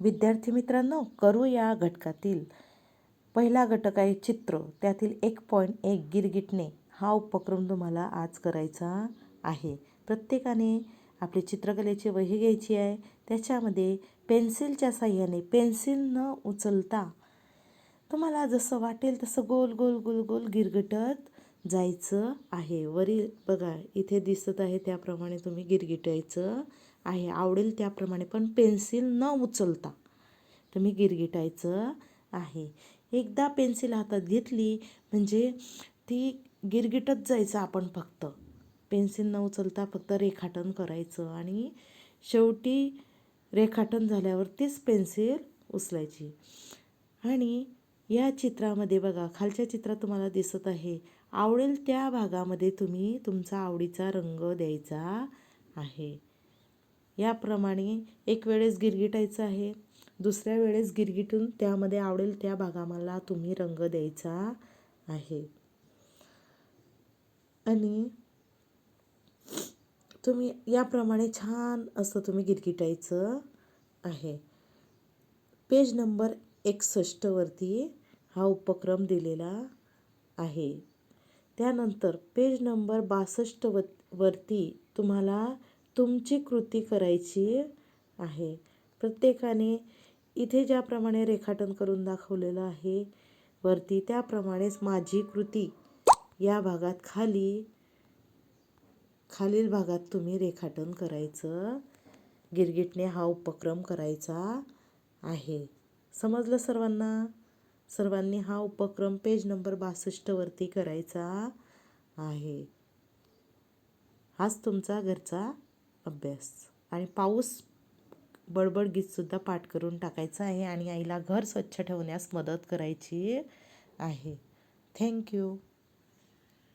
विद्यार्थी मित्रांनो करू या घटकातील पहिला घटक आहे चित्र. त्यातील एक पॉईंट एक गिरगिटणे हा उपक्रम तुम्हाला आज करायचा आहे. प्रत्येकाने आपली चित्रकलेची वही घ्यायची आहे. त्याच्यामध्ये पेन्सिलच्या साह्याने पेन्सिल न उचलता तुम्हाला जसं वाटेल तसं गोल गोल गोल गोल गिरगटत जायचं आहे. वरील बघा इथे दिसत आहे त्याप्रमाणे तुम्ही गिरगिटायचं आहे. आवडेल त्याप्रमाणे पण पेन्सिल न उचलता तुम्ही गिरगिटायचं आहे. एकदा पेन्सिल हातात घेतली म्हणजे ती गिरगिटत जायचं आपण फक्त. पेन्सिल न उचलता फक्त रेखाटन करायचं आणि शेवटी रेखाटन झाल्यावर तीच पेन्सिल उचलायची. आणि या चित्रामध्ये बघा खालच्या चित्रात तुम्हाला दिसत आहे. आवडेल त्या भागामध्ये तुम्ही तुमचा आवडीचा रंग द्यायचा आहे. याप्रमाणे एक वेळेस गिरगिटायचं आहे दुसऱ्या वेळेस गिरगिटून त्यामध्ये आवडेल त्या भागामाला तुम्ही रंग द्यायचा आहे. आणि तुम्ही याप्रमाणे छान असं तुम्ही गिरगिटायचं आहे. पेज नंबर एकसष्टवरती हा उपक्रम दिलेला आहे. त्यानंतर पेज नंबर बासष्ट व वरती तुम्हाला तुमची कृती करायची आहे. प्रत्येकाने इथे ज्याप्रमाणे रेखाटन करून दाखवलेलं आहे वरती त्याप्रमाणेच माझी कृती. या भागात खाली खालील भागात तुम्ही रेखाटन करायचं. गिरगिटने हा उपक्रम करायचा आहे. समजलं सर्वांना? सर्वांनी हा उपक्रम पेज नंबर बासष्टवरती करायचा आहे. हाच तुमचा घरचा अभ्यास. आणि पाऊस बडबड गीतसुद्धा पाठ करून टाकायचं आहे आणि आईला घर स्वच्छ ठेवण्यास मदत करायची आहे. थँक्यू